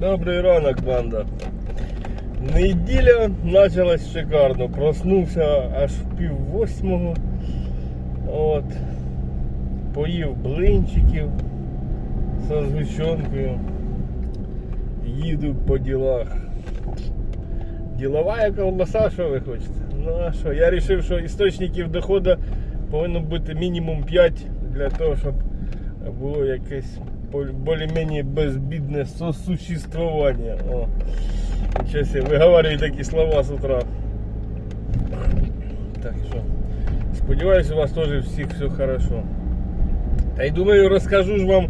Добрий ранок, банда. Неділя почалась шикарно. Проснувся аж в пів восьмого. От. Поїв блинчиків зі згущенкою. Їду по ділах. Ділова колбаса, що ви хочете? Ну а що? Я вирішив, що істочників доходу повинно бути мінімум 5 для того, щоб було якесь більш-менш безбідне сосуществування. О. Сейчас я виговорюю такі слова з утра. Так що, сподіваюся, у вас теж всіх все хорошо. Та й думаю, розкажу ж вам.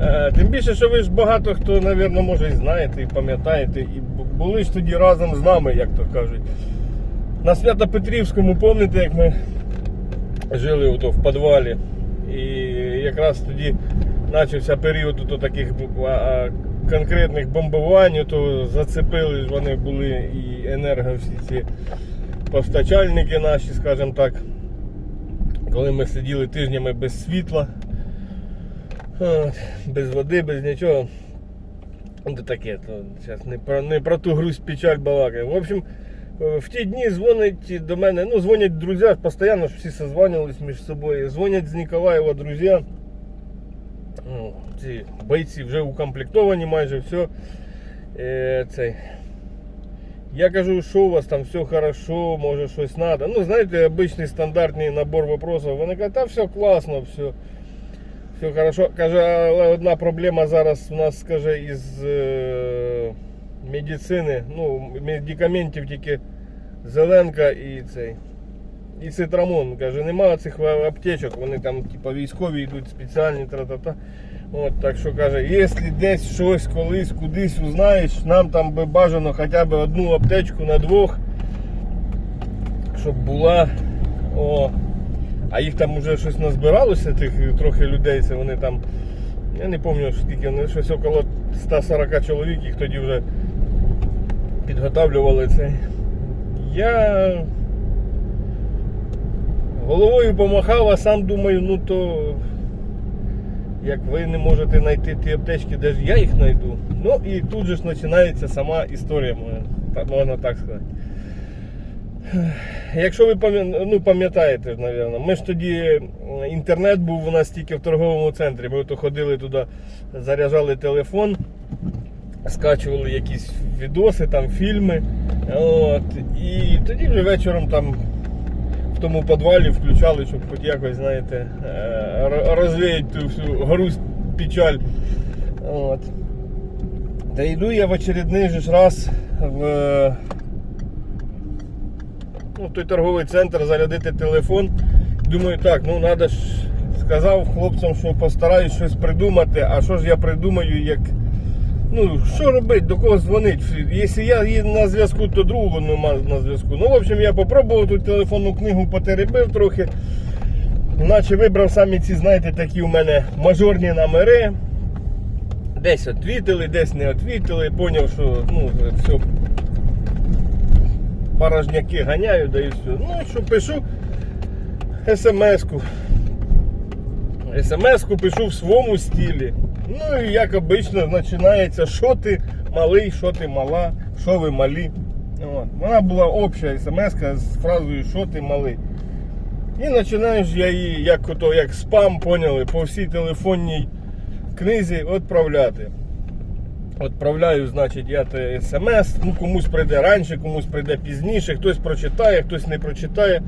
е, Тим більше, що ви ж багато хто, мабуть, може і знаєте, і пам'ятаєте, і були ж тоді разом з нами, як то кажуть. На Свято-Петрівському, пам'ятаєте, як ми жили в підвалі. І якраз тоді почався період ото таких конкретних бомбувань, то зацепили вони були і енерго всі ці постачальники наші, скажімо так. Коли ми сиділи тижнями без світла, без води, без нічого. То таке, то зараз не про, не про ту грусть печаль балакаю. В общем, е, в ті дні дзвонять до мене, ну, дзвонять друзі, постійно всі созванювались між собою. Дзвонять з Ніколаєва друзі. Ну, ці бойці вже укомплектовані майже все. Е, цей. Я кажу, що у вас там все хорошо, може щось треба. Ну, знаєте, обичний стандартний набор вопросів. Вони кажуть, та все класно, все. Все хорошо. Каже, одна проблема зараз у нас, каже, із е, медицини, ну, медикаментів тільки зеленка і цей. І цитрамон. Каже, немає цих аптечок, вони там типу, військові йдуть спеціальні тра-та-та. От, так що каже, якщо десь щось колись кудись узнаєш, нам там би бажано хоча б одну аптечку на двох, щоб була. О, а їх там вже щось назбиралося, тих трохи людей, це вони там, я не пам'ятаю скільки, вони щось около 140 чоловік, їх тоді вже підготавлювали це. Я головою помахав, а сам думаю, ну то як ви не можете знайти ті аптечки, де ж я їх знайду. Ну і тут же ж починається сама історія моя, можна так сказати. Якщо ви ну, пам'ятаєте, напевно, ми ж тоді інтернет був у нас тільки в торговому центрі. Ми то ходили туди, заряджали телефон, скачували якісь відоси, там фільми. От, і тоді вже вечором там в тому підвалі включали, щоб хоч якось, знаєте, е, розвіяти ту всю грусть, печаль. От. Та йду я в очередний же раз в, ну, в той торговий центр зарядити телефон. Думаю, так, ну треба ж сказав хлопцям, що постараюсь щось придумати, а що ж я придумаю, як. Ну, що робити, до кого дзвонити? Якщо я на зв'язку, то другого нема на зв'язку. Ну, в общем, я попробував тут телефонну книгу потеребив трохи. Наче вибрав самі ці, знаєте, такі у мене мажорні номери. Десь відвітили, десь не відвітили. Поняв, що ну, все порожняки ганяю, да і все. Ну, що пишу смс-ку. СМС-ку пишу в своєму стилі. Ну і як обично починається, що ти малий, що ти мала, що ви малі. От. Вона була обща смс з фразою що ти малий. І починаєш я її, як, ото, як спам, поняли, по всій телефонній книзі відправляти. Відправляю, значить, я смс, ну комусь прийде раніше, комусь прийде пізніше, хтось прочитає, хтось не прочитає.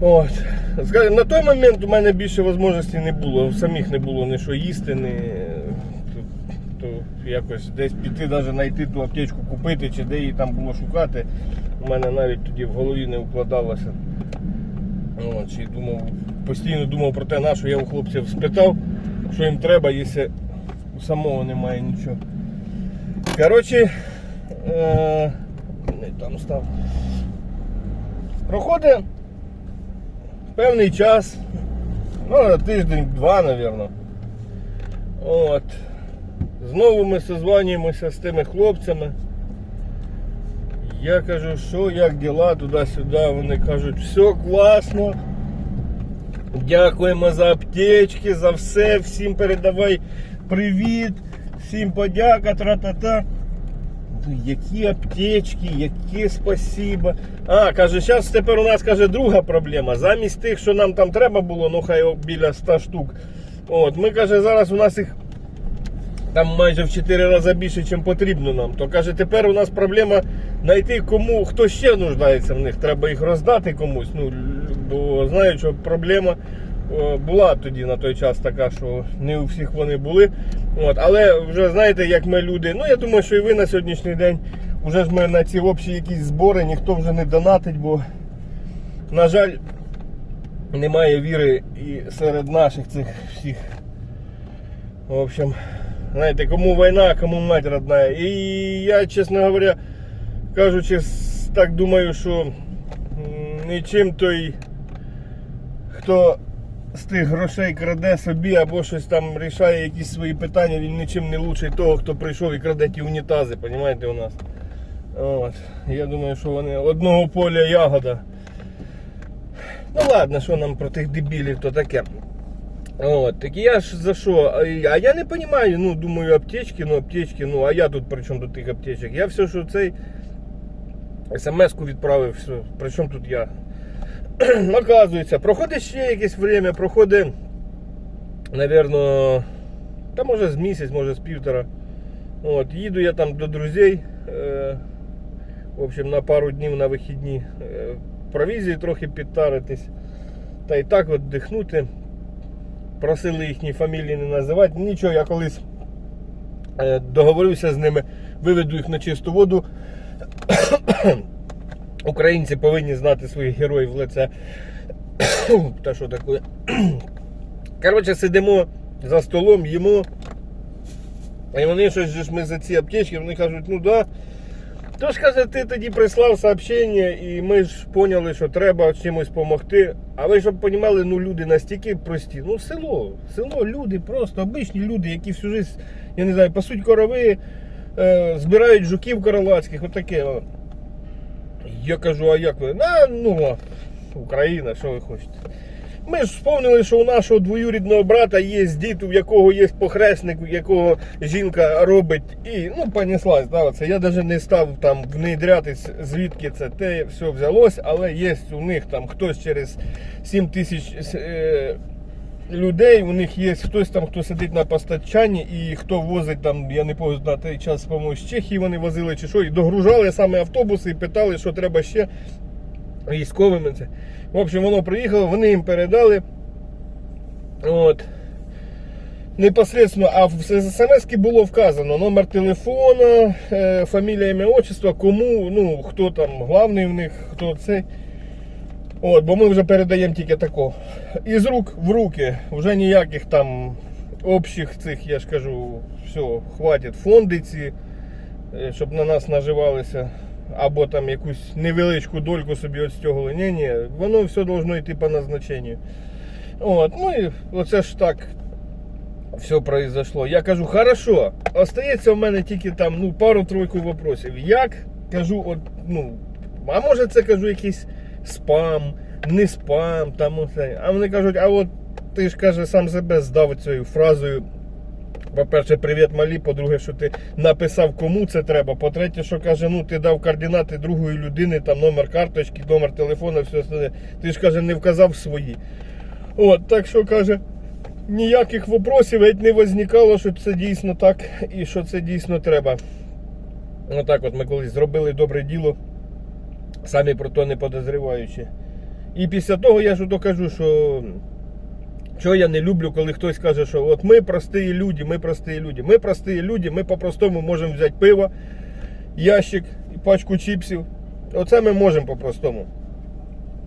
От. На той момент у мене більше можливостей не було. Самих не було ні що їсти, ні то, то якось десь піти, навіть знайти ту аптечку купити, чи де її там було шукати. У мене навіть тоді в голові не вкладалося. От, чи думав, постійно думав про те, на що я у хлопців спитав, що їм треба, якщо у самого немає нічого. Коротше, е, там став. Проходить певний час, ну, тиждень-два, напевно. От. Знову ми созванюємося з тими хлопцями. Я кажу, що, як діла, туди-сюди. Вони кажуть, все класно. Дякуємо за аптечки, за все. Всім передавай привіт. всім подяка, тра-та-та. Ну, які аптечки, які спасіба. А, каже, зараз тепер у нас каже друга проблема. Замість тих, що нам там треба було, ну хай біля 100 штук. От, ми каже, зараз у нас їх там майже в 4 рази більше, ніж потрібно нам. То каже, тепер у нас проблема знайти кому, хто ще нуждається в них. Треба їх роздати комусь. Ну, бо знають, що проблема е, була тоді на той час така, що не у всіх вони були. От, але вже знаєте, як ми люди. Ну я думаю, що і ви на сьогоднішній день вже ж ми на ці общі якісь збори, ніхто вже не донатить, бо, на жаль, немає віри і серед наших цих всіх. В общем, знаєте, кому війна, кому мать родная. І я, чесно говоря, кажучи, так думаю, що нічим той, хто з тих грошей краде собі або щось там рішає якісь свої питання, він нічим не лучший того, хто прийшов і краде ті унітази, розумієте, у нас. От. Я думаю, що вони одного поля ягода. Ну ладно, що нам про тих дебілів, то таке. От, так я ж за що? А я не розумію, ну, думаю, аптечки, ну, аптечки, ну, а я тут при чому до тих аптечок? Я все, що цей смс-ку відправив, все. При чому тут я? Оказується, проходить ще якесь время, проходить, напевно, та може з місяць, може з півтора. От, їду я там до друзей, е, в общем, на пару днів на вихідні. Е, провізії трохи підтаритись. Та і так от дихнути. Просили їхні фамілії не називати. Нічого, я колись е, договорився з ними, виведу їх на чисту воду. Українці повинні знати своїх героїв в лице. Та що таке? Коротше, сидимо за столом, їмо. І вони щось ж ми за ці аптечки, вони кажуть, ну да. Тож каже, ти тоді прислав сообщення, і ми ж поняли, що треба чимось допомогти. А ви щоб розуміли, ну люди настільки прості. Ну, село, село, люди, просто обичні люди, які всю життя, я не знаю, пасуть корови, е, збирають жуків королацьких, отаке. о. Я кажу, а як ви? На, ну, Україна, що ви хочете? Ми ж вспомнили, що у нашого двоюрідного брата є дід, у якого є похресник, у якого жінка робить. І ну понеслась. Да, це. Я навіть не став там внедрятись, звідки це те все взялось, але є у них там хтось через 7 тисяч е, людей, у них є хтось там, хто сидить на постачанні і хто возить там, я не пам'ятаю, на той час, по-моєму, з Чехії вони возили чи що, і догружали саме автобуси і питали, що треба ще військовими. Це. В общем, воно приїхало, вони їм передали. От. Непосредственно, а в смс було вказано номер телефона, е, фамілія, ім'я, отчество, кому, ну, хто там главний в них, хто цей. От, бо ми вже передаємо тільки тако. Із рук в руки, вже ніяких там общих цих, я ж кажу, все, хватить фонди ці, е, щоб на нас наживалися. Або там якусь невеличку дольку собі відстягували. Ні, ні, воно все должно йти по назначенню. От, ну і оце ж так все произошло. Я кажу, хорошо, остається в мене тільки там ну, пару-тройку вопросів. Як кажу, от, ну, а може це кажу якийсь спам, не спам, там оце. А вони кажуть, а от ти ж каже, сам себе здав цією фразою. По-перше, привіт малі, по-друге, що ти написав, кому це треба. По-третє, що каже, ну ти дав координати другої людини, там номер карточки, номер телефона, все остальне. Ти ж каже, не вказав свої. От, так що каже, ніяких вопросів геть не возникало, що це дійсно так і що це дійсно треба. Отак от ми колись зробили добре діло, самі про то не подозріваючи. І після того я ж докажу, що чого я не люблю, коли хтось каже, що от ми прості люди, ми прості люди. Ми прості люди, ми по-простому можемо взяти пиво, ящик, пачку чіпсів. Оце ми можемо по-простому.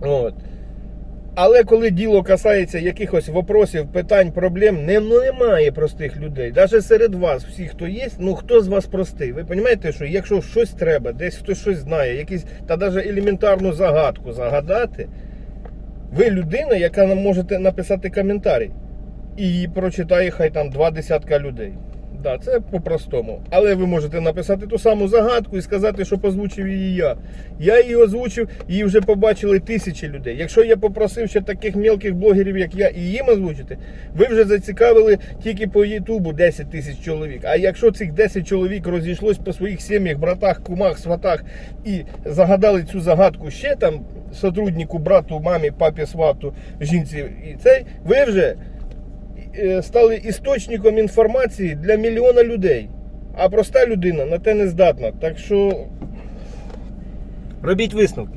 От. Але коли діло касається якихось вопросів, питань, проблем, не, ну, немає простих людей. Навіть серед вас, всі, хто є, ну хто з вас простий? Ви розумієте, що якщо щось треба, десь хтось щось знає, якісь, та навіть елементарну загадку загадати, ви людина, яка можете написати коментарі. І прочитає хай там два десятка людей. Да, це по-простому. Але ви можете написати ту саму загадку і сказати, що озвучив її я. Я її озвучив, її вже побачили тисячі людей. Якщо я попросив ще таких мелких блогерів, як я, і їм озвучити, ви вже зацікавили тільки по Ютубу 10 тисяч чоловік. А якщо цих 10 чоловік розійшлось по своїх сім'ях, братах, кумах, сватах і загадали цю загадку ще там сотруднику, брату, мамі, папі, свату, жінці, і цей, ви вже стали істочником інформації для мільйона людей. А проста людина на те не здатна. Так що робіть висновки.